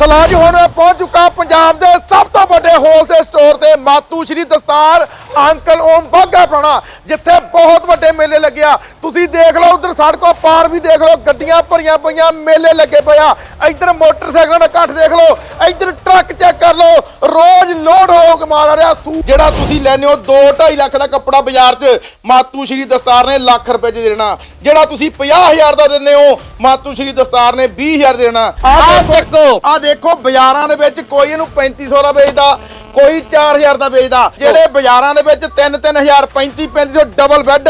ਸਲਾਹ ਹੁਣ ਪਹੁੰਚ ਚੁੱਕਾ ਪੰਜਾਬ ਦੇ ਸਭ ਤੋਂ ਵੱਡੇ ਹੋਲਸੇਲ ਸਟੋਰ ਤੇ, ਮਾਤੂ ਸ਼੍ਰੀ ਦਸਤਾਰ ਅੰਕਲ ਓਮ ਬਾਗਾ ਪੁਰਾਣਾ ਜਿੱਥੇ ਬਹੁਤ ਵੱਡੇ ਮੇਲੇ ਲੱਗਿਆ ਤੁਸੀਂ ਦੇਖ ਲਓ ਉਧਰ ਸੜਕੋਂ ਪਾਰ ਵੀ ਦੇਖ ਲਓ ਗੱਡੀਆਂ ਭਰੀਆਂ ਪਈਆਂ ਮੇਲੇ ਲੱਗੇ ਪਿਆ ਇੱਧਰ ਮੋਟਰਸਾਈਕਲਾਂ ਦਾ ਇਕੱਠ ਦੇਖ ਲਓ ਇੱਧਰ ਟਰੱਕ ਚੈੱਕ ਕਰ ਲਓ ਰੋਜ਼ ਲੋਡ ਹੋ ਕੇ ਆ ਰਿਹਾ। ਸੂ ਜਿਹੜਾ ਤੁਸੀਂ ਲੈਨੇ ਹੋ 2.5 ਲੱਖ ਦਾ ਕੱਪੜਾ ਬਾਜ਼ਾਰ 'ਚ ਮਾਤੂ ਸ਼੍ਰੀ ਦਸਤਾਰ ਨੇ ਲੱਖ ਰੁਪਏ 'ਚ ਦੇਣਾ। ਜਿਹੜਾ ਤੁਸੀਂ 50000 ਦਾ ਦਿੰਦੇ ਹੋ ਮਾਤੂ ਸ਼੍ਰੀ ਦਸਤਾਰ ਨੇ 20000 ਦੇਣਾ। ਆਹ ਚੱਕੋ। ਆ ਦੇਖੋ ਬਾਜ਼ਾਰਾਂ ਦੇ ਵਿੱਚ ਕੋਈ ਇਹਨੂੰ 3500 ਦਾ ਵੇਚਦਾ। ਕੋਈ 4000 ਦਾ ਵੇਚਦਾ। ਜਿਹੜੇ ਬਾਜ਼ਾਰਾਂ ਦੇ ਵਿੱਚ 3-3000 35-3500 ਡਬਲ ਬੈੱਡ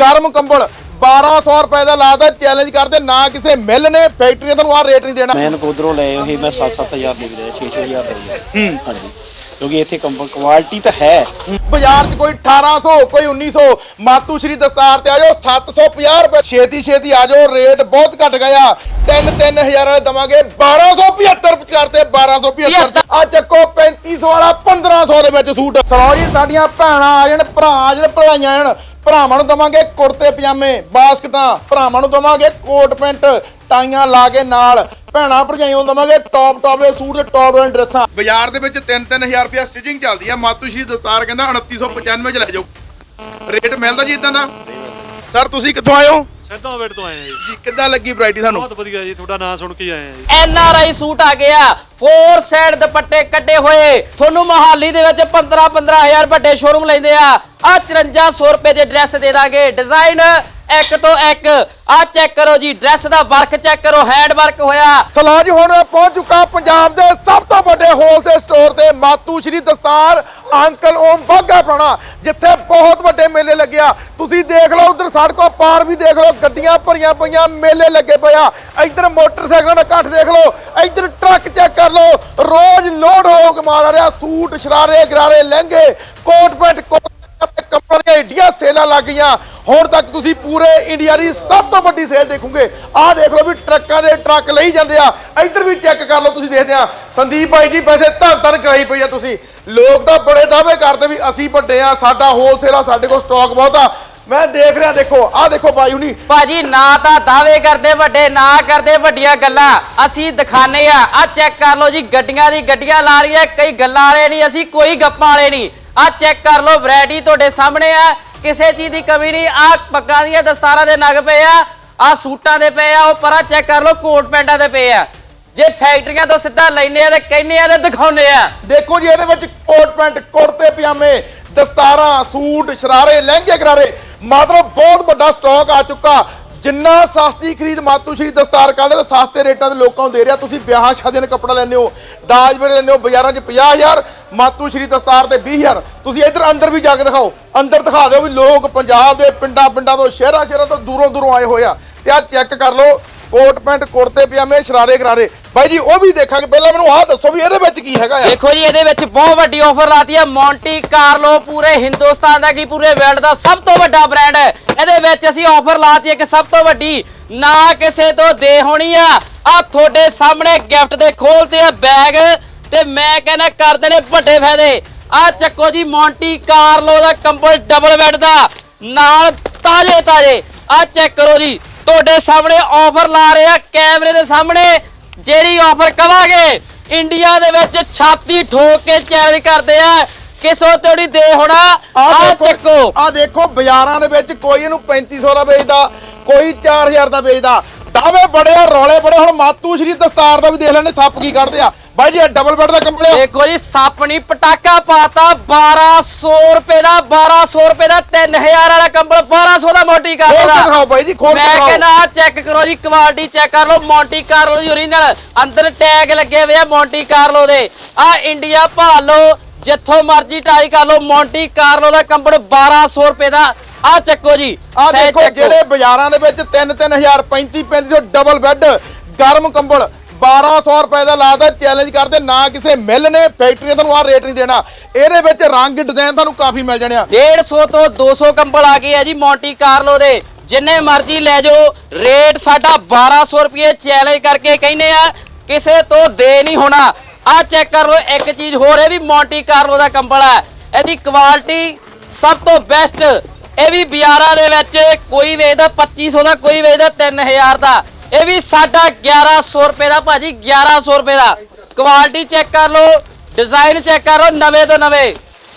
ਗਰਮ ਕੰਬਲ 1200 ਰੁਪਏ ਦਾ ਲਾਦਾ ਚੈਲੰਜ ਕਰਦੇ ਨਾ ਕਿਸੇ ਮਿਲ ਨੇ ਫੈਕਟਰੀ ਤੁਹਾਨੂੰ ਆ ਰੇਟ ਨਹੀਂ ਦੇਣਾ। ਮੈਂ ਨਕੋਦਰੋਂ ਲਏ ਹੋਏ ਮੈਂ 7-7000 ਦੇ ਰਿਹਾ 6-6000 ਦੇ ਹਾਂਜੀ। ਕਿਉਂਕਿ ਇੱਥੇ ਕੰਪਨੀ ਕੁਆਲਿਟੀ ਤਾਂ ਹੈ। ਬਾਜ਼ਾਰ 'ਚ ਕੋਈ 1800 ਕੋਈ 1900 ਮਾਤੂ ਸ਼੍ਰੀ ਦਸਤਾਰ ਤੇ ਆ 750 ਰੁਪਏ। ਛੇਤੀ ਛੇਤੀ ਆ ਰੇਟ ਬਹੁਤ ਘਟ ਗਿਆ। 3-3000 ਵਾਲੇ ਦਵਾਂਗੇ 1275 ਕਰਤੇ 1275 ਆ ਚੱਕੋ 3500 ਵਾਲਾ 1500 ਦੇ ਵਿੱਚ ਸੂਟ। ਸਲੋ ਜੀ, ਸਾਡੀਆਂ ਭੈਣਾਂ ਆ ਜਾਣ, ਭਰਾ ਆ ਜਾਣ, ਭਰਾਈਆਂ ਆਣ ਭਰਾਵਾਂ ਨੂੰ ਦਵਾਂਗੇ ਕੁੜਤੇ ਪਜਾਮੇ ਬਾਸਕਟਾਂ। ਭਰਾਵਾਂ ਨੂੰ ਦਵਾਂਗੇ ਕੋਟ ਪੈਂਟ ਟਾਈਆਂ ਲਾ ਕੇ ਨਾਲ। ਭੈਣਾਂ ਭਰਜਾਈਆਂ ਨੂੰ ਦਵਾਂਗੇ ਟੌਪ ਟੌਪ ਦੇ ਸੂਟ ਤੇ ਟੌਪ ਦੇ ਡਰੈਸਾਂ। ਬਾਜ਼ਾਰ ਦੇ ਵਿੱਚ 3-3000 ਰੁਪਏ ਸਟਿਚਿੰਗ ਚੱਲਦੀ ਆ। ਮਾਤੂ ਸ਼੍ਰੀ ਦਸਤਾਰ ਕਹਿੰਦਾ 2995 ਚ ਲੈ ਜਾਓ। ਰੇਟ ਮਿਲਦਾ ਜੀ ਇਦਾਂ ਦਾ? ਸਰ ਤੁਸੀਂ ਕਿੱਥੋਂ ਆਏ ਹੋ? ਸਿੱਧਾ ਵੇਟ ਤੋਂ ਆਏ ਆ ਜੀ। ਜੀ ਕਿੱਦਾਂ ਲੱਗੀ ਵੈਰਾਈਟੀ ਸਾਨੂੰ? ਬਹੁਤ ਵਧੀਆ ਜੀ ਤੁਹਾਡਾ ਨਾਮ ਸੁਣ ਕੇ ਹੀ ਆਏ ਆ ਜੀ। ਐਨ ਆਰ ਆਈ ਸੂਟ ਆ ਗਿਆ। ਫੋਰ ਸਾਈਡ ਦੁਪੱਟੇ ਕੱਢੇ ਹੋਏ। ਤੁਹਾਨੂੰ ਮੋਹਾਲੀ ਦੇ ਵਿੱਚ 15 15000 ਵੱਡੇ ਸ਼ੋਰੂਮ ਲੈਂਦੇ ਆ। ਆ 5400 ਰੁਪਏ ਦੇ ਡਰੈਸ ਦੇ ਦਾਂਗੇ। ਡਿਜ਼ਾਈਨ ਇੱਕ ਤੋਂ ਇੱਕ। ਆ ਚੈੱਕ ਕਰੋ ਜੀ ਡਰੈਸ ਦਾ ਵਰਕ ਚੈੱਕ ਕਰੋ ਹੈਂਡ ਵਰਕ ਹੋਇਆ। ਸਲਾਹ ਜੀ ਹੁਣ ਪਹੁੰਚ ਚੁੱਕਾ ਪੰਜਾਬ ਦੇ ਸਭ ਤੋਂ ਵੱਡੇ ਹੋਲਸੇਲ ਸਟੋਰ ਤੇ ਮਾਤੂ ਸ਼੍ਰੀ ਦਸਤਾਰ, ਅੰਕਲ ਓਮ ਬਾਗਾ ਪੁਰਾਣਾ, ਜਿੱਥੇ ਬਹੁਤ ਵੱਡੇ ਮੇਲੇ ਲੱਗਿਆ ਤੁਸੀਂ ਦੇਖ ਲਓ ਉਧਰ ਸੜਕੋਂ ਪਾਰ ਵੀ ਦੇਖ ਲਓ, ਗੱਡੀਆਂ ਭਰੀਆਂ ਪਈਆਂ, ਮੇਲੇ ਲੱਗੇ ਪਿਆ ਇੱਧਰ ਮੋਟਰਸਾਈਕਲਾਂ ਦਾ ਇਕੱਠ ਦੇਖ ਲਓ, ਇੱਧਰ ਟਰੱਕ ਚੈੱਕ ਕਰ ਲਓ। ਰੋਜ਼ ਲੋਡ ਹੋ ਕੇ ਮਾਲ ਰਿਹਾ, ਸੂਟ, ਸ਼ਰਾਰੇ, ਗਰਾਰੇ, ਲਹਿੰਗੇ ਕੋਟ ਪੈਂਟ ਕੋਟ ਕੰਪਨੀ ਦੀਆਂ ਏਡੀਆਂ ਸੇਲਾਂ ਲੱਗ ਗਈਆਂ। ਹੁਣ ਤੱਕ ਤੁਸੀਂ ਪੂਰੇ ਇੰਡੀਆ ਦੀ ਸਭ ਤੋਂ ਵੱਡੀ ਸੇਲ ਦੇਖੋਗੇ। ਆਹ ਦੇਖ ਲਓ ਵੀ ਟਰੱਕਾਂ ਦੇ ਟਰੱਕ ਲਈ ਜਾਂਦੇ ਆ। ਇੱਧਰ ਵੀ ਚੈੱਕ ਕਰ ਲਓ ਤੁਸੀਂ ਦੇਖਦੇ ਆ। ਸੰਦੀਪ ਭਾਈ ਜੀ ਵੈਸੇ ਧੰਨ ਧੰਨ ਕਰਾਈ ਪਈ ਆ ਤੁਸੀਂ। ਲੋਕ ਤਾਂ ਬੜੇ ਦਾਅਵੇ ਕਰਦੇ ਵੀ ਅਸੀਂ ਵੱਡੇ ਆ, ਸਾਡਾ ਹੋਲਸੇਲ ਆ, ਸਾਡੇ ਕੋਲ ਸਟਾਕ ਬਹੁਤ ਆ। ਮੈਂ ਦੇਖ ਰਿਹਾ ਦੇਖੋ, ਆਹ ਦੇਖੋ ਭਾਈ ਹੁਣੀ। ਭਾਜੀ, ਨਾ ਤਾਂ ਦਾਅਵੇ ਕਰਦੇ ਵੱਡੇ, ਨਾ ਕਰਦੇ ਵੱਡੀਆਂ ਗੱਲਾਂ। ਅਸੀਂ ਦਿਖਾਣੇ ਆ। ਆ ਚੈੱਕ ਕਰ ਲਓ ਜੀ, ਗੱਡੀਆਂ ਦੀ ਗੱਡੀਆਂ ਲਾ ਰਹੀ ਐ ਕਈ ਗੱਲਾਂ ਵਾਲੇ ਨਹੀਂ, ਅਸੀਂ ਕੋਈ ਗੱਪਾਂ ਵਾਲੇ ਨਹੀਂ। ਆ ਚੈੱਕ ਕਰ ਲਓ, ਵੈਰਾਈਟੀ ਤੁਹਾਡੇ ਸਾਹਮਣੇ ਆ। ਕਿਸੇ ਚੀਜ਼ ਦੀ ਕਮੀ ਨਹੀਂ, ਆ ਪੱਗਾਂ ਦੀਆਂ ਦਸਤਾਰਾਂ ਦੇ ਨਗ ਪਏ ਆ ਆ ਸੂਟਾਂ ਦੇ ਪਏ ਆ, ਉਹ ਪਰਾਂ ਚੈੱਕ ਕਰ ਲਓ, ਕੋਟ ਪੈਂਟਾਂ ਦੇ ਪਏ ਆ। ਜੇ ਫੈਕਟਰੀਆਂ ਤੋਂ ਸਿੱਧਾ ਲੈਨੇ ਆ ਤੇ ਕਹਿੰਨੇ ਆ ਤੇ ਦਿਖਾਉਨੇ ਆ। ਦੇਖੋ ਜੀ, ਇਹਦੇ ਵਿੱਚ ਕੋਟ ਪੈਂਟ, ਕੁੜਤੇ, ਪਜਾਮੇ, ਦਸਤਾਰਾਂ, ਸੂਟ, ਸ਼ਰਾਰੇ, ਲਹਿੰਗੇ, ਗਰਾਰੇ ਮਤਲਬ ਬਹੁਤ ਵੱਡਾ ਸਟਾਕ ਆ ਚੁੱਕਾ। ਜਿੰਨਾ ਸਸਤੀ ਖਰੀਦ ਮਾਤੂ ਸ਼੍ਰੀ ਦਸਤਾਰ ਕਾਲੇ ਤਾਂ ਸਸਤੇ ਰੇਟਾਂ ਦੇ ਲੋਕਾਂ ਨੂੰ ਦੇ ਰਿਹਾ, ਤੁਸੀਂ ਵਿਆਹ ਸ਼ਾਦੀਆਂ ਦਾ ਕੱਪੜਾ ਲੈਂਦੇ ਹੋ, ਦਾਜ ਵੇਲੇ ਲੈਂਦੇ ਹੋ, ਬਾਜ਼ਾਰਾਂ 'ਚ 50000 ਮਾਤੂ ਸ਼੍ਰੀ ਦਸਤਾਰ ਤੇ 20000 ਤੁਸੀਂ ਇੱਧਰ ਅੰਦਰ ਵੀ ਜਾ ਕੇ ਦਿਖਾਓ, ਅੰਦਰ ਦਿਖਾ ਦਿਓ ਵੀ ਲੋਕ ਪੰਜਾਬ ਦੇ ਪਿੰਡਾਂ ਪਿੰਡਾਂ ਤੋਂ ਸ਼ਹਿਰਾਂ ਸ਼ਹਿਰਾਂ ਤੋਂ ਦੂਰੋਂ ਦੂਰੋਂ ਆਏ ਹੋਏ ਆ। ਤੇ ਆ ਚੈੱਕ ਕਰ ਲਓ ਕੋਟ ਪੈਂਟ, ਕੁੜਤੇ, ਪਜਾਮੇ, ਸ਼ਰਾਰੇ ਗਰਾਰੇ ਬਾਈ ਜੀ, ਉਹ ਵੀ ਦੇਖਾਂਗੇ। ਪਹਿਲਾਂ ਮੈਨੂੰ ਆਹ ਦੱਸੋ ਵੀ ਇਹਦੇ ਵਿੱਚ ਕੀ ਹੈਗਾ ਆ ਦੇਖੋ ਜੀ, ਇਹਦੇ ਵਿੱਚ ਬਹੁਤ ਵੱਡੀ ਆਫਰ ਲਾਤੀ ਹੈ ਮੌਂਟੀ ਕਾਰਲੋ ਪੂਰੇ ਹਿੰਦੁਸਤਾਨ ਦਾ ਕੀ, ਪੂਰੇ ਵਰਲਡ ਦਾ ਸਭ ਤੋਂ ਵੱਡਾ ਬ੍ਰਾਂਡ ਹੈ ਇਹਦੇ ਵਿੱਚ ਅਸੀਂ ਆਫਰ ਲਾਤੀ ਹੈ ਕਿ ਸਭ ਤੋਂ ਵੱਡੀ ਨਾ ਕਿਸੇ ਤੋਂ ਦੇ ਹੋਣੀ ਆ। ਆ ਤੁਹਾਡੇ ਸਾਹਮਣੇ ਗਿਫਟ ਦੇ ਖੋਲਤੇ ਆ ਬੈਗ ਤੇ ਮੈਂ ਕਹਿੰਦਾ ਕਰਦੇ ਨੇ ਵੱਡੇ ਫਾਇਦੇ। ਆ ਚੱਕੋ ਜੀ ਮੌਂਟੀ ਕਾਰਲੋ ਦਾ ਕੰਬਲ ਡਬਲ ਬੈੱਡ ਦਾ। ਨਾਲ ਤਾਜ਼ੇ ਤਾਜ਼ੇ ਆ ਚੈੱਕ ਕਰੋ ਜੀ ਤੁਹਾਡੇ ਸਾਹਮਣੇ ਆਫਰ ਲਾ ਰਹੇ ਆ ਕੈਮਰੇ ਦੇ ਸਾਹਮਣੇ। ਜਿਹੜੀ ਆਫਰ ਕਵਾਂਗੇ ਇੰਡੀਆ ਦੇ ਵਿੱਚ ਛਾਤੀ ਠੋਕ ਕੇ ਚੈਲੰਜ ਕਰਦੇ ਆ। ਕਿਸੋ ਤੋੜੀ ਦੇ ਹੋਣਾ? ਆ ਚੱਕੋ। ਆ ਦੇਖੋ ਬਾਜ਼ਾਰਾਂ ਦੇ ਵਿੱਚ ਕੋਈ ਇਹਨੂੰ 3500 ਦਾ ਵੇਚਦਾ ਕੋਈ 4000 ਦਾ ਵੇਚਦਾ। ਦਾਅਵੇ ਬੜੇ ਆ ਰੌਲੇ ਬੜੇ ਹੁਣ ਮਾਤੂ ਸ਼੍ਰੀ ਦਸਤਾਰ ਦਾ ਵੀ ਦੇਖ ਲੈਣੇ ਸੱਪ ਕੀ ਕੱਢਦੇ ਆ। ਬਾਈ ਜੀ ਇਹ ਡਬਲ ਬੈੱਡ ਦਾ ਕੰਪਨੀ ਆ ਦੇਖੋ ਜੀ ਸੱਪ ਨਹੀਂ ਪਟਾਕਾ ਪਾਤਾ 1200 ਰੁਪਏ ਦਾ 1200 ਰੁਪਏ ਦਾ 3000 ਵਾਲਾ ਕੰਬਲ 1200 ਦਾ ਮੋਟੀ ਕਰ ਦਾ ਦਿਖਾਓ ਬਾਈ ਜੀ ਖੋਲ ਕੇ ਮੈਂ ਕਹਿੰਦਾ ਚੈੱਕ ਕਰੋ ਜੀ ਕੁਆਲਿਟੀ ਚੈੱਕ ਕਰ ਲਓ ਮੌਂਟੀ ਕਾਰਲੋ ਦੀ ਓਰੀਜਨਲ ਅੰਦਰ ਟੈਗ ਲੱਗੇ ਹੋਏ ਆ ਮੌਂਟੀ ਕਾਰਲੋ ਦੇ। ਆ ਇੰਡੀਆ ਭਾਲ ਲਓ ਜਿੱਥੋਂ ਮਰਜ਼ੀ ਟਾਈ ਕਰ ਲਓ ਮੌਂਟੀ ਕਾਰਲੋ ਦਾ ਕੰਬਲ 1200 ਰੁਪਏ ਦਾ। ਆ ਚੱਕੋ ਜੀ ਆ ਦੇਖੋ ਚੱਕੋ। ਜਿਹੜੇ ਬਾਜ਼ਾਰਾਂ ਦੇ ਵਿੱਚ 3-3000 35-3500 ਡਬਲ ਬੈੱਡ ਗਰਮ ਕੰਬਲ 1200 ਰੁਪਏ ਦਾ ਲਾਦਾ ਚੈਲੰਜ ਕਰਦੇ ਨਾ ਕਿਸੇ ਮਿਲ ਨੇ ਫੈਕਟਰੀ ਨੇ ਤੁਹਾਨੂੰ ਆ ਰੇਟ ਨਹੀਂ ਦੇਣਾ। ਇਹਦੇ ਵਿੱਚ ਰੰਗ ਡਿਜ਼ਾਈਨ ਤੁਹਾਨੂੰ ਕਾਫੀ ਮਿਲ ਜਾਣੇ ਆ। 150 ਤੋਂ 200 ਕੰਬਲ ਆ ਗਏ ਆ ਜੀ ਮੌਂਟੀ ਕਾਰਲੋ ਦੇ। ਜਿੰਨੇ ਮਰਜ਼ੀ ਲੈ ਜਾਓ ਰੇਟ ਸਾਡਾ 1200 ਰੁਪਏ ਚੈਲੰਜ ਕਰਕੇ ਕਹਿੰਦੇ ਆ ਕਿਸੇ ਤੋਂ ਦੇ ਨਹੀਂ ਹੋਣਾ। ਆ ਚੈੱਕ ਕਰ ਲਓ ਇੱਕ ਚੀਜ਼ ਹੋਰ ਹੈ ਵੀ ਮੌਂਟੀ ਕਾਰਲੋ ਦਾ ਕੰਬਲ ਹੈ। ਇਹਦੀ ਕੁਆਲਿਟੀ ਸਭ ਤੋਂ ਬੈਸਟ ਇਹ ਵੀ ਬਾਜ਼ਾਰਾਂ ਦੇ ਵਿੱਚ ਕੋਈ ਵੇਚਦਾ 2500 ਦਾ, ਕੋਈ ਵੇਚਦਾ 3000 ਦਾ। ਇਹ ਵੀ ਸਾਡਾ 1100 ਰੁਪਏ ਦਾ ਭਾਜੀ 1100 ਰੁਪਏ ਦਾ। ਕੁਆਲਿਟੀ ਚੈੱਕ ਕਰ ਲਓ ਡਿਜ਼ਾਈਨ ਚੈੱਕ ਕਰ ਲਓ, ਨਵੇਂ ਤੋਂ ਨਵੇਂ।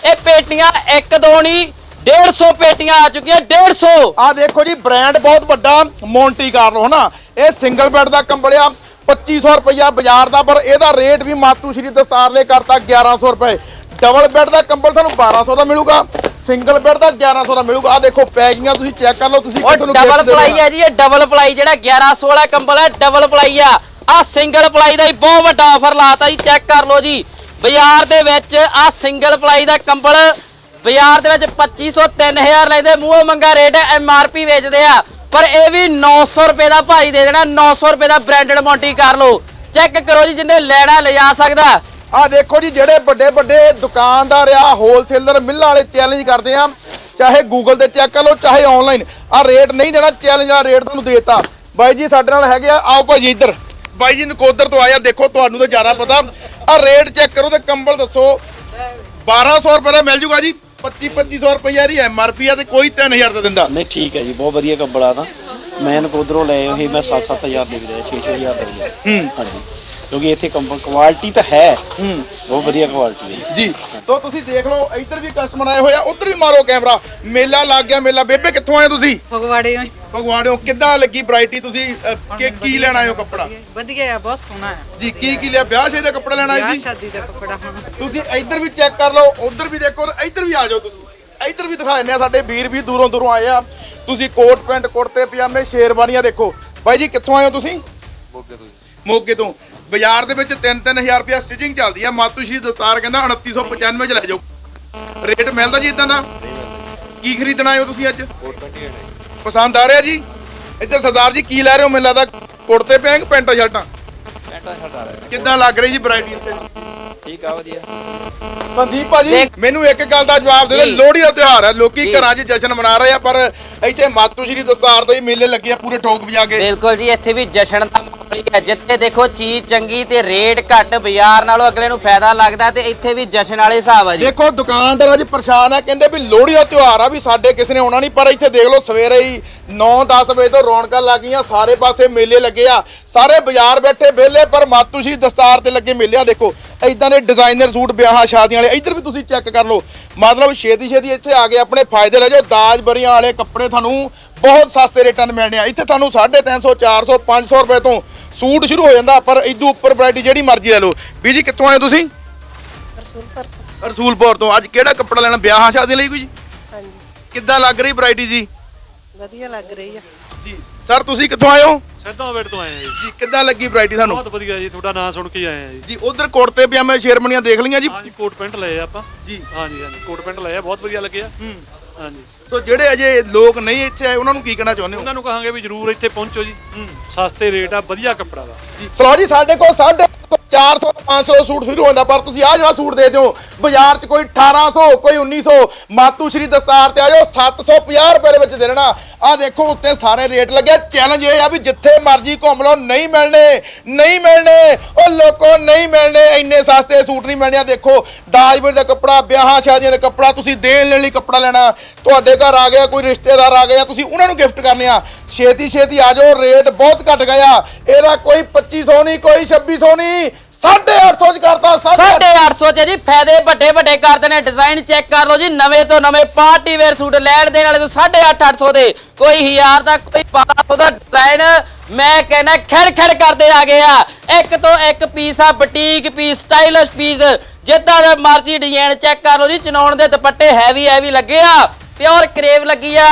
ਇਹ ਪੇਟੀਆਂ ਇੱਕ ਦੋ ਨਹੀਂ 150 ਪੇਟੀਆਂ ਆ ਚੁੱਕੀਆਂ 150 ਆ ਦੇਖੋ ਜੀ ਬ੍ਰਾਂਡ ਬਹੁਤ ਵੱਡਾ ਮੌਂਟੀ ਕਾਰਲੋ ਹਨਾ? ਇਹ ਸਿੰਗਲ ਬੈੱਡ ਦਾ ਕੰਬਲ ਆ 2500 ਰੁਪਇਆ ਬਾਜ਼ਾਰ ਦਾ, ਪਰ ਇਹਦਾ ਰੇਟ ਵੀ ਮਾਤੂ ਸ਼੍ਰੀ ਦਸਤਾਰ ਨੇ ਕਰਤਾ 1100 ਰੁਪਏ। ਡਬਲ ਬੈੱਡ ਦਾ ਕੰਬਲ ਤੁਹਾਨੂੰ 1200 ਦਾ ਮਿਲੂਗਾ। ਸਿੰਗਲ ਬੈੱਡ ਦਾ 1100 ਦਾ ਮਿਲੂਗਾ। ਆ ਦੇਖੋ ਪੈਕਿੰਗਾਂ ਤੁਸੀਂ ਚੈੱਕ ਕਰ ਲਓ ਤੁਸੀਂ ਕਿਸੇ ਨੂੰ ਡਬਲ ਪਲਾਈ। ਹੈ ਜੀ ਇਹ ਡਬਲ ਪਲਾਈ ਜਿਹੜਾ 1100 ਵਾਲਾ ਕੰਬਲ ਹੈ ਡਬਲ ਪਲਾਈ ਆ। ਆ ਸਿੰਗਲ ਪਲਾਈ ਦਾ ਹੀ ਬਹੁਤ ਵੱਡਾ ਆਫਰ ਲਾਤਾ ਜੀ ਚੈੱਕ ਕਰ ਲਓ ਜੀ। ਬਾਜ਼ਾਰ ਦੇ ਵਿੱਚ ਆ ਸਿੰਗਲ ਪਲਾਈ ਦਾ ਕੰਬਲ ਬਾਜ਼ਾਰ ਦੇ ਵਿੱਚ 2500 3000 ਲੈਂਦੇ ਮੂੰਹੋਂ ਮੰਗਾ ਰੇਟ ਹੈ ਐਮਆਰਪੀ ਵੇਚਦੇ ਆ। ਪਰ ਇਹ ਵੀ 900 ਰੁਪਏ ਦਾ ਭਾਈ ਦੇ ਦੇਣਾ 900 ਰੁਪਏ ਦਾ ਬ੍ਰਾਂਡਡ ਮੌਂਟੀ ਕਰ ਲਓ ਚੈੱਕ ਕਰੋ ਜੀ ਜਿੰਨੇ ਲੈਣਾ ਲਿਜਾ ਸਕਦਾ। ਆ ਦੇਖੋ ਜੀ ਜਿਹੜੇ ਵੱਡੇ ਵੱਡੇ ਦੁਕਾਨਦਾਰ ਆ ਹੋਲਸੇਲਰ ਮਿੱਲਾਂ ਵਾਲੇ ਚੈਲੰਜ ਕਰਦੇ ਆ ਚਾਹੇ ਗੂਗਲ ਤੇ ਚੈੱਕ ਕਰ ਲਓ ਚਾਹੇ ਆਨਲਾਈਨ ਆ ਰੇਟ ਨਹੀਂ ਦੇਣਾ ਚੈਲੰਜ ਵਾਲਾ ਰੇਟ ਤੁਹਾਨੂੰ ਦੇਤਾ। ਬਾਈ ਜੀ ਸਾਡੇ ਨਾਲ ਹੈਗੇ ਆ ਆਓ ਭਾਈ ਜੀ ਇੱਧਰ। ਬਾਈ ਜੀ ਨਕੋਦਰ ਤੋਂ ਆਇਆ ਦੇਖੋ ਤੁਹਾਨੂੰ ਤਾਂ ਜ਼ਿਆਦਾ ਪਤਾ। ਆ ਰੇਟ ਚੈੱਕ ਕਰੋ ਤੇ ਕੰਬਲ ਦੱਸੋ। 1200 ਰੁਪਏ ਦਾ ਮਿਲ ਜੂਗਾ ਜੀ। 25 2500 ਰੁਪਏ ਦੀ ਐਮਆਰਪੀ ਆ ਤੇ ਕੋਈ 3000 ਦਾ ਦਿੰਦਾ। ਨਹੀਂ ਠੀਕ ਹੈ ਜੀ ਬਹੁਤ ਵਧੀਆ ਕੱਪੜਾ ਤਾਂ ਮੈਂ ਨਕੋਦਰੋਂ ਲਏ ਹੋਏ ਮੈਂ 7-7000 ਦੇ ਰਿਹਾ 6-6000 ਦੇ ਹੂੰ। ਹਾਂਜੀ। ਕਿਉਂਕਿ ਇੱਥੇ ਕੁਆਲਿਟੀ ਤਾਂ ਹੈ। ਹੂੰ। ਬਹੁਤ ਵਧੀਆ ਕੁਆਲਿਟੀ ਹੈ। ਜੀ ਸੋ ਤੁਸੀਂ ਦੇਖ ਲਓ ਇੱਧਰ ਵੀ ਕਸਟਮਰ ਆਏ ਹੋਏ ਆ ਉੱਧਰ ਵੀ ਮਾਰੋ ਕੈਮਰਾ ਮੇਲਾ ਲੱਗ ਗਿਆ ਮੇਲਾ। ਬੇਬੇ ਕਿੱਥੋਂ ਆਏ ਤੁਸੀਂ? ਫਗਵਾੜੇ ਤੋਂ ਹੀ। ਭਗਵਾਨਿਓ ਕਿੱਦਾਂ ਲੱਗੀ ਵੈਰਾਈਟੀ ਤੁਸੀਂ? ਅ, ਕਿ ਕੀ ਲੈਣ ਆਏ ਹੋ ਕੱਪੜਾ? ਵਧੀਆ ਹੈ ਬਹੁਤ ਸੋਹਣਾ ਹੈ ਜੀ ਕੀ ਕੀ ਲਿਆ? ਵਿਆਹ ਸ਼ਾਦੀ ਦਾ ਕੱਪੜਾ ਲੈਣ ਆਏ ਵਿਆਹ ਸੀ? ਸ਼ਾਦੀ ਦਾ ਕੱਪੜਾ। ਹੁਣ ਤੁਸੀਂ ਇੱਧਰ ਵੀ ਚੈੱਕ ਕਰ ਲਓ ਉੱਧਰ ਵੀ ਦੇਖੋ ਤੇ ਇੱਧਰ ਵੀ ਆ ਜਾਓ ਤੁਸੀਂ। ਇੱਧਰ ਵੀ ਦਿਖਾ ਦਿੰਦੇ ਆ ਸਾਡੇ ਵੀਰ ਵੀ ਦੂਰੋਂ ਦੂਰੋਂ ਆਏ ਆ। ਤੁਸੀਂ ਕੋਟ ਪੈਂਟ ਕੁੜਤੇ ਪਜਾਮੇ ਸ਼ੇਰਵਾਨੀਆਂ ਦੇਖੋ। ਬਾਈ ਜੀ ਕਿੱਥੋਂ ਆਏ ਹੋ ਤੁਸੀਂ? ਮੋਗੇ ਤੋਂ ਮੋਗੇ ਤੋਂ। ਬਾਜ਼ਾਰ ਦੇ ਵਿੱਚ 3-3000 ਰੁਪਿਆ ਸਟਿਚਿੰਗ ਚੱਲਦੀ ਆ। ਮਾਤੂ ਸ਼੍ਰੀ ਦਸਤਾਰ ਕਹਿੰਦਾ 2995 ਚ ਲੈ ਜਾਓ। ਰੇਟ ਮਿਲਦਾ ਜੀ ਇਦਾਂ ਦਾ? ਕੀ ਖਰੀਦਣਾ ਹੋ ਤੁਸੀਂ ਅੱਜ? ਪਸੰਦ ਆ ਰਿਹਾ ਜੀ? ਇੱਧਰ ਸਰਦਾਰ ਜੀ ਕੀ ਲੈ ਰਹੇ ਹੋ ਮੈਨੂੰ ਲੱਗਦਾ ਕੁੜਤੇ ਪੈਂਗ ਪੈਂਟਾਂ ਸ਼ਰਟਾਂ? ਪੈਂਟਾ ਰਿਹਾ ਕਿੱਦਾਂ ਲੱਗ ਰਹੀ ਜੀ ਵੈਰਾਈਟੀ ਇੱਥੇ ਠੀਕ ਆ ਵਧੀਆ। ਸੰਦੀਪ ਭਾਜੀ ਮੈਨੂੰ ਇੱਕ ਗੱਲ ਦਾ ਜਵਾਬ ਦੇ ਦਿਓ। ਲੋਹੜੀ ਦਾ ਤਿਉਹਾਰ ਹੈ। ਲੋਕੀ। ਘਰਾਂ 'ਚ ਜਸ਼ਨ ਮਨਾ ਰਹੇ ਆ ਪਰ ਇੱਥੇ ਮਾਤੂ ਸ਼੍ਰੀ ਦਸਤਾਰ ਦੇ ਹੀ ਮੇਲੇ ਲੱਗੇ ਆ ਪੂਰੇ ਠੋਕ ਵਜਾ ਕੇ। ਬਿਲਕੁਲ ਜੀ ਇੱਥੇ ਵੀ ਜਸ਼ਨ ਦਾ ਮਾਹੌਲ ਹੈ। ਜਿੱਥੇ ਦੇਖੋ ਚੀਜ਼ ਚੰਗੀ ਤੇ ਰੇਟ ਘੱਟ, ਬਾਜ਼ਾਰ ਨਾਲੋਂ ਅਗਲੇ ਨੂੰ ਫਾਇਦਾ ਲੱਗਦਾ ਤੇ ਇੱਥੇ ਵੀ ਜਸ਼ਨ ਵਾਲੇ ਹਿਸਾਬ ਆ ਜੀ। ਦੇਖੋ, ਦੁਕਾਨਦਾਰ ਅੱਜ ਪਰੇਸ਼ਾਨ ਆ ਕਹਿੰਦੇ ਵੀ ਲੋਹੜੀ ਦਾ ਤਿਉਹਾਰ ਆ ਵੀ ਸਾਡੇ ਕਿਸੇ ਨੇ ਆਉਣਾ ਨਹੀਂ, ਪਰ ਇੱਥੇ ਦੇਖ ਲਓ ਸਵੇਰੇ ਹੀ 9-10 ਵਜੇ ਤੋਂ ਰੌਣਕਾਂ ਲੱਗ ਗਈਆਂ ਸਾਰੇ ਪਾਸੇ ਮੇਲੇ ਲੱਗੇ ਆ। ਸਾਰੇ ਬਾਜ਼ਾਰ ਬੈਠੇ ਵਿਹਲੇ, ਪਰ ਮਾਤੂਸ਼ੀ ਦਸਤਾਰ ਤੇ ਲੱਗੇ ਮੇਲੇ ਆ ਦੇਖੋ ਇਦਾਂ ਦੇ ਡਿਜ਼ਾਈਨਰ ਸੂਟ ਵਿਆਹਾਂ ਸ਼ਾਦੀਆਂ ਵਾਲੇ, ਇੱਧਰ ਵੀ ਤੁਸੀਂ ਚੈੱਕ ਕਰ ਲਓ। ਮਤਲਬ ਛੇਤੀ ਛੇਤੀ ਇੱਥੇ ਆ ਕੇ ਆਪਣੇ ਫਾਇਦੇ ਲੈ ਜਾਓ। ਦਾਜ ਬਰੀਆਂ ਵਾਲੇ ਕੱਪੜੇ ਤੁਹਾਨੂੰ ਬਹੁਤ ਸਸਤੇ ਰੇਟਾਂ 'ਤੇ ਮਿਲਣੇ ਆ। ਇੱਥੇ ਤੁਹਾਨੂੰ 350 400 500 ਰੁਪਏ ਤੋਂ ਸੂਟ ਸ਼ੁਰੂ ਹੋ ਜਾਂਦਾ ਪਰ ਇਦੋਂ ਉੱਪਰ ਵੈਰਾਈਟੀ ਜਿਹੜੀ ਮਰਜ਼ੀ ਲੈ ਲਓ। ਵੀ ਜੀ ਕਿੱਥੋਂ ਆਏ ਤੁਸੀਂ? ਰਸੂਲਪੁਰ ਤੋਂ। ਅੱਜ ਕਿਹੜਾ ਕੱਪੜਾ ਲੈਣਾ? ਵਿਆਹਾਂ ਸ਼ਾਦੀਆਂ ਲਈ ਕੋਈ ਜੀ? ਹਾਂਜੀ। ਕਿੱਦਾਂ ਲੱਗ ਰਹੀ ਵੈਰਾਈਟੀ ਜੀ? ਵਧੀਆ ਲੱਗ ਰਹੀ ਆ। ਜੀ। ਸਰ ਤੁਸੀਂ ਕਿੱਥੋਂ ਆਏ ਹੋ? ਸਿੱਧਾ ਵੇਟ ਤੋਂ ਆਏ ਆ ਜੀ। ਜੀ ਕਿੱਦਾਂ ਲੱਗੀ ਵੈਰਾਈਟੀ ਤੁਹਾਨੂੰ ਬਹੁਤ ਵਧੀਆ ਜੀ ਤੁਹਾਡਾ ਨਾਮ ਸੁਣ ਕੇ ਆਏ ਆ ਜੀ। ਜੀ ਉਧਰ ਕੁੜਤੇ ਪਜਾਮੇ ਸ਼ੇਰਮਣੀਆਂ ਦੇਖ ਲਈਆਂ ਜੀ? ਹਾਂਜੀ ਕੋਟ ਪੈਂਟ ਲਏ ਆ ਆਪਾਂ। ਜੀ। ਹਾਂਜੀ ਹਾਂਜੀ ਕੋਟ ਪੈਂਟ ਲਏ ਆ ਬਹੁਤ ਵਧੀਆ ਲੱਗੇ ਆ। ਹੂੰ। ਹਾਂਜੀ। ਸੋ ਜਿਹੜੇ ਅਜੇ ਲੋਕ ਨਹੀਂ ਇੱਥੇ ਆਏ ਉਹਨਾਂ ਨੂੰ ਕੀ ਕਹਿਣਾ ਚਾਹੁੰਦੇ ਹੋ? ਉਹਨਾਂ ਨੂੰ ਕਹਾਂਗੇ ਵੀ ਜਰੂਰ ਇੱਥੇ ਪਹੁੰਚੋ ਜੀ। ਸਸਤੇ ਰੇਟ ਆ ਵਧੀਆ ਕੱਪੜਾ ਦਾ। ਸਲੋ ਜੀ ਸਾਡੇ ਕੋਲ 450 500 ਸੂਟ ਸ਼ੁਰੂ ਹੁੰਦਾ, ਪਰ ਤੁਸੀਂ ਆਹ ਜਿਹੜਾ ਸੂਟ ਦੇ ਦਿਓ, ਬਾਜ਼ਾਰ 'ਚ ਕੋਈ 1800 ਕੋਈ 1900 ਮਾਤੂ ਸ਼੍ਰੀ ਦਸਤਾਰ ਤੇ ਆ ਜਾਓ 750 ਰੁਪਏ ਦੇ ਵਿੱਚ ਦੇ ਦੇਣਾ। ਆਹ ਦੇਖੋ, ਉੱਤੇ ਸਾਰੇ ਰੇਟ ਲੱਗੇ ਚੈਲੰਜ ਇਹ ਆ ਵੀ ਜਿੱਥੇ ਮਰਜ਼ੀ ਘੁੰਮ ਲਓ, ਨਹੀਂ ਮਿਲਣੇ ਨਹੀਂ ਮਿਲਣੇ, ਉਹ ਲੋਕੋ ਨਹੀਂ ਮਿਲਣੇ, ਇੰਨੇ ਸਸਤੇ ਸੂਟ ਨਹੀਂ ਮਿਲਣੇ। ਆ ਦੇਖੋ, ਦਾਜਵੀਰ ਦਾ ਕੱਪੜਾ, ਵਿਆਹਾਂ ਸ਼ਾਦੀਆਂ ਦਾ ਕੱਪੜਾ, ਤੁਸੀਂ ਦੇਣ ਲੈਣ ਲਈ ਕੱਪੜਾ ਲੈਣਾ, ਤੁਹਾਡੇ ਘਰ ਆ ਗਿਆ, ਕੋਈ ਰਿਸ਼ਤੇਦਾਰ ਆ ਗਿਆ, ਤੁਸੀਂ ਉਹਨਾਂ ਨੂੰ ਗਿਫਟ ਕਰਨੇ ਆ। ਛੇਤੀ ਛੇਤੀ ਆ ਜਾਓ, ਰੇਟ ਬਹੁਤ ਘਟ ਗਿਆ। ਇਹਦਾ ਕੋਈ 2500 ਨਹੀਂ, ਕੋਈ 2600 ਨਹੀਂ। 850 ਚ ਕਰਤਾ 850 ਚ ਜੀ, ਫਾਇਦੇ ਵੱਡੇ ਵੱਡੇ ਕਰਦੇ ਨੇ ਡਿਜ਼ਾਈਨ ਚੈੱਕ ਕਰ ਲਓ ਜੀ, ਨਵੇਂ ਤੋਂ ਨਵੇਂ ਪਾਰਟੀ ਵੇਅਰ ਸੂਟ ਲੈਣ ਦੇਣ ਵਾਲੇ ਤੋਂ 850 ਦੇ। ਕੋਈ 1000 ਦਾ, ਕੋਈ 1200 ਦਾ ਡਿਜ਼ਾਈਨ ਮੈਂ ਕਹਿੰਦਾ ਖੜ ਖੜ ਕਰਦੇ ਆ ਗਏ ਆ। ਇੱਕ ਤੋਂ ਇੱਕ ਪੀਸ ਆ ਬੁਟੀਕ ਪੀਸ ਸਟਾਈਲਿਸ਼ ਪੀਸ ਜਿੱਦਾਂ ਦਾ ਮਰਜ਼ੀ ਡਿਜ਼ਾਈਨ ਚੈੱਕ ਕਰ ਲਓ ਜੀ ਚਨਾਉਣ ਦੇ ਦੁਪੱਟੇ ਹੈਵੀ ਹੈਵੀ ਲੱਗੇ ਆ ਪਿਓਰ ਕਰੇਵ ਲੱਗੀ ਆ।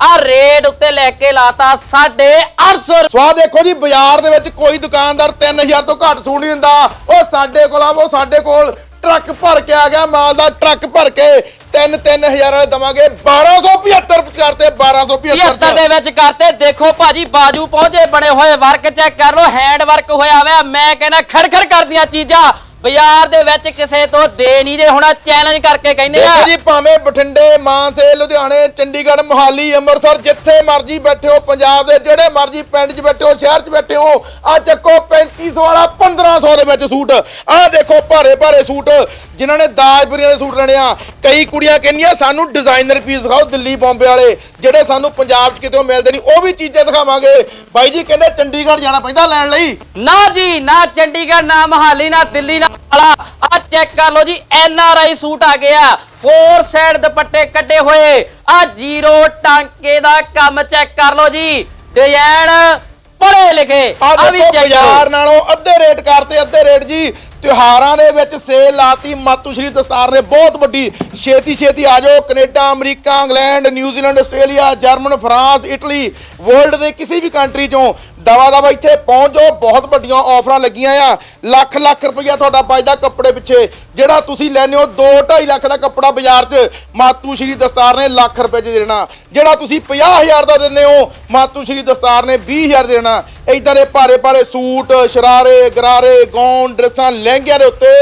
ਆ ਰੇਟ ਉੱਤੇ ਲੈ ਕੇ ਲਾਤਾ 850 ਸਵਾਦ ਦੇਖੋ ਜੀ ਬਾਜ਼ਾਰ ਦੇ ਵਿੱਚ ਕੋਈ ਦੁਕਾਨਦਾਰ 3000 ਤੋਂ ਘੱਟ ਸੂਟ ਨਹੀਂ ਦਿੰਦਾ। ਉਹ ਸਾਡੇ ਕੋਲ ਆ ਉਹ ਸਾਡੇ ਕੋਲ ਟਰੱਕ ਭਰ ਕੇ ਆ ਗਿਆ ਮਾਲ ਦਾ ਟਰੱਕ ਭਰ ਕੇ 3 3000 ਵਾਲੇ ਦਵਾਂਗੇ। 1275 ਕਰਤੇ 1275 75 ਦੇ ਵਿੱਚ ਕਰਤੇ। ਦੇਖੋ ਭਾਜੀ ਬਾਜੂ ਪਹੁੰਚੇ ਬਣੇ ਹੋਏ ਵਰਕ ਚੈੱਕ ਕਰ ਲਓ ਹੈਂਡ ਵਰਕ ਹੋਇਆ ਹੋਇਆ ਮੈਂ ਕਹਿੰਦਾ ਖੜਖੜ ਕਰਦੀਆਂ ਚੀਜ਼ਾਂ। ਬਾਜ਼ਾਰ ਦੇ ਵਿੱਚ ਕਿਸੇ ਤੋਂ ਦੇ ਨਹੀਂ ਜੇ, ਹੋਣਾ ਚੈਲੰਜ ਕਰਕੇ ਕਹਿੰਦੇ ਆ। ਦੇਖੋ ਜੀ, ਭਾਵੇਂ ਬਠਿੰਡੇ, ਮਾਨਸੇ, ਲੁਧਿਆਣੇ, ਚੰਡੀਗੜ੍ਹ, ਮੋਹਾਲੀ, ਅੰਮ੍ਰਿਤਸਰ, ਜਿੱਥੇ ਮਰਜ਼ੀ ਬੈਠੇ ਹੋ, ਪੰਜਾਬ ਦੇ ਜਿਹੜੇ ਮਰਜ਼ੀ ਪਿੰਡ 'ਚ ਬੈਠੇ ਹੋ, ਸ਼ਹਿਰ 'ਚ ਬੈਠੇ ਹੋ ਆ ਚੱਕੋ 3500 ਵਾਲਾ 1500 ਦੇ ਵਿੱਚ ਸੂਟ। ਆਹ ਦੇਖੋ ਭਾਰੇ ਭਾਰੇ ਸੂਟ, ਜਿਨ੍ਹਾਂ ਨੇ ਦਾਜਪੁਰੀਆਂ ਦੇ ਸੂਟ ਲੈਣੇ ਆ। ਕਈ ਕੁੜੀਆਂ ਕਹਿੰਦੀਆਂ, ਸਾਨੂੰ ਡਿਜ਼ਾਈਨਰ ਪੀਸ ਦਿਖਾਓ, ਦਿੱਲੀ ਬੰਬੇ ਵਾਲੇ। ਜਿਹੜੇ ਸਾਨੂੰ ਪੰਜਾਬ 'ਚ ਕਿਤੇ ਮਿਲਦੇ ਨਹੀਂ, ਉਹ ਵੀ ਚੀਜ਼ਾਂ ਦਿਖਾਵਾਂਗੇ। ਬਾਈ ਜੀ ਕਹਿੰਦੇ ਚੰਡੀਗੜ੍ਹ ਜਾਣਾ ਪੈਂਦਾ ਲੈਣ ਲਈ। ਨਾ ਜੀ, ਨਾ ਚੰਡੀਗੜ੍ਹ, ਨਾ ਮਹਾਲੀ, ਨਾ ਦਿੱਲੀ, ਨਾ ਆਲਾ ਆ ਚੈੱਕ ਕਰ ਲਓ ਜੀ, ਐਨ ਆਰ ਆਈ ਸੂਟ ਆ ਗਿਆ। ਫੋਰ ਸਾਈਡ ਦੁਪੱਟੇ ਕੱਢੇ ਹੋਏ। ਆ ਜ਼ੀਰੋ ਟਾਂਕੇ ਦਾ ਕੰਮ ਚੈੱਕ ਕਰ ਲਓ ਜੀ। ਡਿਜ਼ਾਈਨ ਪੜੇ ਲਿਖੇ ਆ ਵੀ ਚੈੱਕ ਬਾਜ਼ਾਰ ਨਾਲੋਂ ਅੱਧੇ ਰੇਟ ਕਰਤੇ ਅੱਧੇ ਰੇਟ ਜੀ। ਤਿਉਹਾਰਾਂ ਦੇ ਵਿੱਚ ਸੇਲ ਲਾਤੀ ਮਾਤੂ ਸ਼੍ਰੀ ਦਸਤਾਰ ਨੇ ਬਹੁਤ ਵੱਡੀ। ਛੇਤੀ ਛੇਤੀ ਆ ਜਾਓ Canada America England New Zealand Australia German France Italy. World ਦੇ ਕਿਸੇ ਵੀ ਕੰਟਰੀ ਚੋਂ ਦਵਾ ਦਵਾ ਇੱਥੇ ਪਹੁੰਚ ਜਾਓ। ਬਹੁਤ ਵੱਡੀਆਂ ਆਫਰਾਂ ਲੱਗੀਆਂ ਆ। ਲੱਖ ਲੱਖ ਰੁਪਈਆ ਤੁਹਾਡਾ ਬਚਦਾ ਕੱਪੜੇ ਪਿੱਛੇ। ਜਿਹੜਾ ਤੁਸੀਂ ਲੈਨੇ ਹੋ 2.5 ਲੱਖ ਦਾ ਕੱਪੜਾ ਬਾਜ਼ਾਰ 'ਚ ਮਾਤੂ ਸ਼੍ਰੀ ਦਸਤਾਰ ਨੇ ਲੱਖ ਰੁਪਏ 'ਚ ਦੇਣਾ। ਜਿਹੜਾ ਤੁਸੀਂ 50000 ਦਾ ਦਿੰਦੇ ਹੋ, ਮਾਤੂ ਸ਼੍ਰੀ ਦਸਤਾਰ ਨੇ 20000 ਦੇਣਾ। ਇਦਾਂ ਦੇ ਭਾਰੇ ਭਾਰੇ ਸੂਟ, ਸ਼ਰਾਰੇ, ਗਰਾਰੇ ਗੌਨ ਡਰੈਸਾਂ ਲਹਿੰਗਿਆਂ ਦੇ ਉੱਤੇ,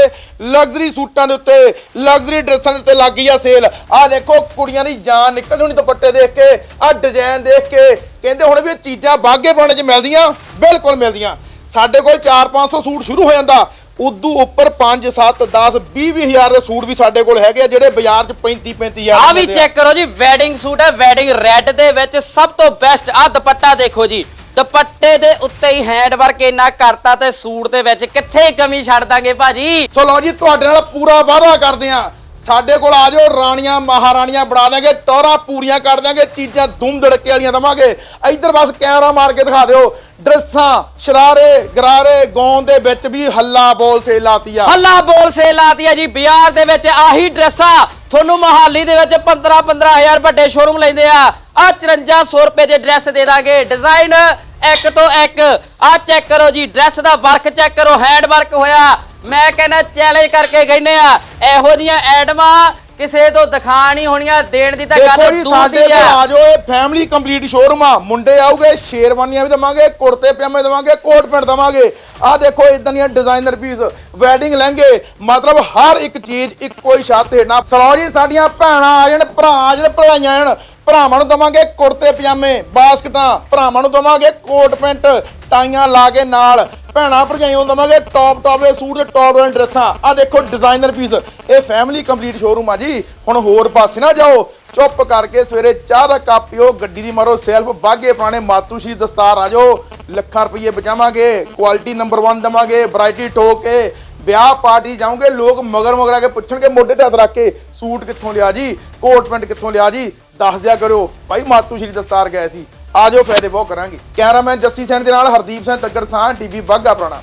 ਲਗਜ਼ਰੀ ਸੂਟਾਂ ਦੇ ਉੱਤੇ, ਲਗਜ਼ਰੀ ਡਰੈਸਾਂ ਦੇ ਉੱਤੇ ਲੱਗ ਗਈ ਆ ਸੇਲ। ਆਹ ਦੇਖੋ, ਕੁੜੀਆਂ ਦੀ ਜਾਨ ਨਿਕਲਦੀ ਹੋਣੀ ਦੁਪੱਟੇ ਦੇਖ ਕੇ, ਆਹ ਡਿਜ਼ਾਈਨ ਦੇਖ ਕੇ ਕਹਿੰਦੇ ਹੁਣ ਵੀ ਇਹ ਚੀਜ਼ਾਂ ਬਾਗੇ ਪੁਰਾਣੇ 'ਚ ਮਿਲਦੀਆਂ ਬਿਲਕੁਲ ਮਿਲਦੀਆਂ। ਸਾਡੇ ਕੋਲ 4-500 ਸੂਟ ਸ਼ੁਰੂ ਹੋ ਜਾਂਦਾ। ਉਦੋਂ ਉੱਪਰ 5 7 10 20 ਹਜ਼ਾਰ ਦੇ ਸੂਟ ਵੀ ਸਾਡੇ ਕੋਲ ਹੈਗੇ ਆ ਜਿਹੜੇ ਬਾਜ਼ਾਰ 'ਚ 35 35 ਹਜ਼ਾਰ ਆ ਦੇ ਵੀ। ਚੈੱਕ ਕਰੋ ਜੀ ਵੈਡਿੰਗ ਸੂਟ ਹੈ ਵੈਡਿੰਗ ਰੈੱਡ ਦੇ ਵਿੱਚ ਸਭ ਤੋਂ ਬੈਸਟ ਆ ਦੁਪੱਟਾ ਦੇਖੋ ਜੀ। ਦੁਪੱਟੇ ਦੇ ਉੱਤੇ ਹੀ ਹੈਂਡ ਵਰਕ ਇੰਨਾ ਕਰਤਾ ਤੇ ਸੂਟ ਦੇ ਵਿੱਚ ਕਿੱਥੇ ਕਮੀ ਛੱਡ ਦਾਂਗੇ ਭਾਜੀ? ਸੋ ਲਓ ਜੀ ਤੁਹਾਡੇ ਨਾਲ ਪੂਰਾ ਵਾਅਦਾ ਕਰਦੇ ਆ ਸਾਡੇ ਕੋਲ ਆ ਜਾਓ, ਰਾਣੀਆਂ, ਮਹਾਰਾਣੀਆਂ ਬਣਾ ਦਾਂਗੇ ਟੌਰਾਂ ਪੂਰੀਆਂ ਕਰ ਦਾਂਗੇ ਚੀਜ਼ਾਂ ਧੂਮ ਧੜਕੇ ਵਾਲੀਆਂ ਦਵਾਂਗੇ। ਇੱਧਰ ਬਸ ਕੈਮਰਾ ਮਾਰ ਕੇ ਦਿਖਾ ਦਿਓ। ਡਰੈਸਾਂ, ਸ਼ਰਾਰੇ, ਗਰਾਰੇ ਗੌਨ ਦੇ ਵਿੱਚ ਵੀ ਹੱਲਾ ਬੋਲ ਸੇ ਲਾਤੀ ਆ। ਹੱਲਾ ਬੋਲ ਸੇ ਲਾਤੀ ਹੈ ਜੀ। ਬਾਜ਼ਾਰ ਦੇ ਵਿੱਚ ਆਹੀ ਡਰੈਸਾਂ, ਤੁਹਾਨੂੰ ਮੋਹਾਲੀ ਦੇ ਵਿੱਚ 15 15000 ਵੱਡੇ ਸ਼ੋਰੂਮ ਲੈਂਦੇ ਆ। ਆ 5400 ਰੁਪਏ ਦੇ ਡਰੈਸ ਦੇ ਦਾਂਗੇ। ਡਿਜ਼ਾਈਨ ਇੱਕ ਤੋਂ ਇੱਕ। ਆ ਚੈੱਕ ਕਰੋ ਜੀ, ਡਰੈਸ ਦਾ ਵਰਕ ਚੈੱਕ ਕਰੋ ਹੈਂਡ ਵਰਕ ਹੋਇਆ। ਮੈਂ ਕਹਿੰਦਾ ਚੈਲੰਜ ਕਰਕੇ ਕਹਿੰਦੇ ਆ ਇਹੋ ਜੀਆਂ ਐਡਮਾਂ ਕਿਸੇ ਤੋਂ ਦਿਖਾਣੀ ਹੋਣੀਆਂ ਦੇਣ ਦੀ ਤਾਂ ਦੇਖੋ ਗੱਲ ਜੀ ਦੂਰ ਸਾਡੇ ਦੀ ਕੋਲ ਆ। ਆ ਜਾਓ ਇਹ ਫੈਮਿਲੀ ਕੰਪਲੀਟ ਸ਼ੋਰੂਮ ਆ ਮੁੰਡੇ ਆਉਗੇ ਸ਼ੇਰਵਾਨੀਆਂ ਵੀ ਦਵਾਂਗੇ ਕੁੜਤੇ ਪਜਾਮੇ ਦਵਾਂਗੇ ਕੋਟ ਪੈਂਟ ਦਵਾਂਗੇ। ਆ ਦੇਖੋ ਇਦਾਂ ਦੀਆਂ ਡਿਜ਼ਾਈਨਰ ਪੀਸ ਵੈਡਿੰਗ ਲਹਿੰਗੇ ਮਤਲਬ ਹਰ ਇੱਕ ਚੀਜ਼ ਇੱਕੋ ਹੀ ਛੱਤ ਹੇਠਾਂ। ਸਲੋ ਜੀ ਸਾਡੀਆਂ ਭੈਣਾਂ ਆ ਜਾਣ ਭਰਾ ਆ ਜਾਣ ਭਰਾਈਆਂ ਆਣ ਭਰਾਵਾਂ ਨੂੰ ਦਵਾਂਗੇ ਕੁੜਤੇ ਪਜਾਮੇ ਬਾਸਕਟਾਂ ਭਰਾਵਾਂ ਨੂੰ ਦਵਾਂਗੇ ਕੋਟ ਪੈਂਟ ਟਾਈਆਂ ਲਾ ਕੇ ਨਾਲ ਭੈਣਾਂ ਭਰਜਾਈਆਂ ਨੂੰ ਦਵਾਂਗੇ ਟੌਪ ਟੌਪ ਦੇ ਸੂਟ ਤੇ ਟੌਪ ਦੇ ਡਰੈਸਾਂ। ਆ ਦੇਖੋ ਡਿਜ਼ਾਈਨਰ ਪੀਸ ਇਹ ਫੈਮਿਲੀ ਕੰਪਲੀਟ ਸ਼ੋਰੂਮ ਆ ਜੀ। ਹੁਣ ਹੋਰ ਪਾਸੇ ਨਾ ਜਾਓ। ਚੁੱਪ ਕਰਕੇ ਸਵੇਰੇ ਚਾਹ ਦਾ ਕੱਪ ਪੀਓ, ਗੱਡੀ ਦੀ ਮਾਰੋ ਸੈਲਫ ਬਾਗੇ ਪੁਰਾਣੇ ਮਾਤੂ ਸ਼੍ਰੀ ਦਸਤਾਰ ਆ ਜਾਓ। ਲੱਖਾਂ ਰੁਪਏ ਬਚਾਵਾਂਗੇ ਕੁਆਲਿਟੀ ਨੰਬਰ 1 ਦਵਾਂਗੇ ਵੈਰਾਈਟੀ ਠੋਕ ਕੇ ਵਿਆਹ ਪਾਰਟੀ ਜਾਓਗੇ, ਲੋਕ ਮਗਰ ਮਗਰ ਆ ਕੇ ਪੁੱਛਣਗੇ, ਮੋਢੇ ਤੇ ਹੱਥ ਰੱਖ ਕੇ, ਸੂਟ ਕਿੱਥੋਂ ਲਿਆ ਜੀ ਕੋਟ ਪੈਂਟ ਕਿੱਥੋਂ ਲਿਆ ਜੀ, ਦੱਸ ਦਿਆ ਕਰੋ ਭਾਈ ਮਾਤੂ ਸ਼੍ਰੀ ਦਸਤਾਰ ਗਏ ਸੀ। ਆ ਜਾਓ ਫਾਇਦੇ ਬਹੁਤ ਕਰਾਂਗੇ। ਕੈਮਰਾਮੈਨ ਜੱਸੀ ਸੈਨ ਦੇ ਨਾਲ ਹਰਦੀਪ ਸਿੰਘ ਤੱਗੜ ਸਾਹ ਟੀਵੀ ਬਾਗਾ ਪੁਰਾਣਾ।